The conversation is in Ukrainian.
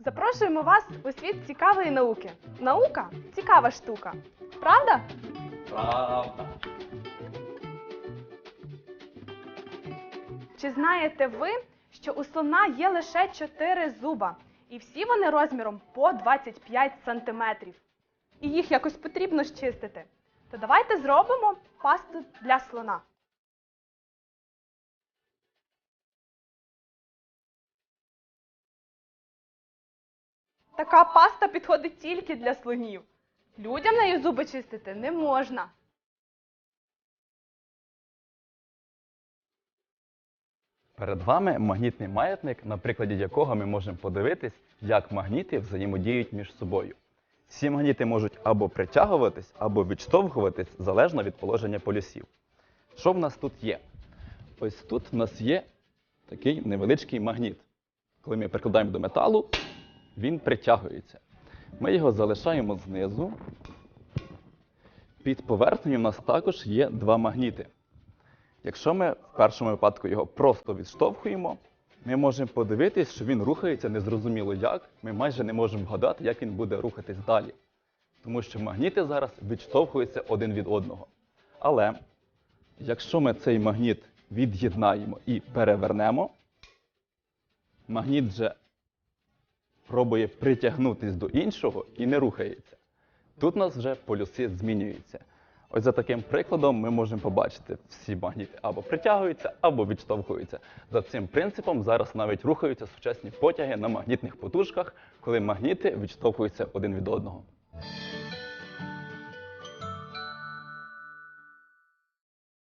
Запрошуємо вас у світ цікавої науки. Наука цікава штука. Правда? Правда. Чи знаєте ви, що у слона є лише 4 зуба, і всі вони розміром по 25 сантиметрів? І їх якось потрібно щистити. То давайте зробимо пасту для слона. Така паста підходить тільки для слонів. Людям нею зуби чистити не можна. Перед вами магнітний маятник, на прикладі якого ми можемо подивитись, як магніти взаємодіють між собою. Всі магніти можуть або притягуватись, або відштовхуватись залежно від положення полюсів. Що в нас тут є? Ось тут в нас є такий невеличкий магніт. Коли ми прикладаємо до металу, він притягується. Ми його залишаємо знизу. Під поверхнею у нас також є два магніти. Якщо ми в першому випадку його просто відштовхуємо, ми можемо подивитись, що він рухається незрозуміло як. Ми майже не можемо вгадати, як він буде рухатись далі. Тому що магніти зараз відштовхуються один від одного. Але якщо ми цей магніт від'єднаємо і перевернемо, магніт вже пробує притягнутися до іншого і не рухається. Тут у нас вже полюси змінюються. Ось за таким прикладом ми можемо побачити, всі магніти або притягуються, або відштовхуються. За цим принципом зараз навіть рухаються сучасні потяги на магнітних потужках, коли магніти відштовхуються один від одного.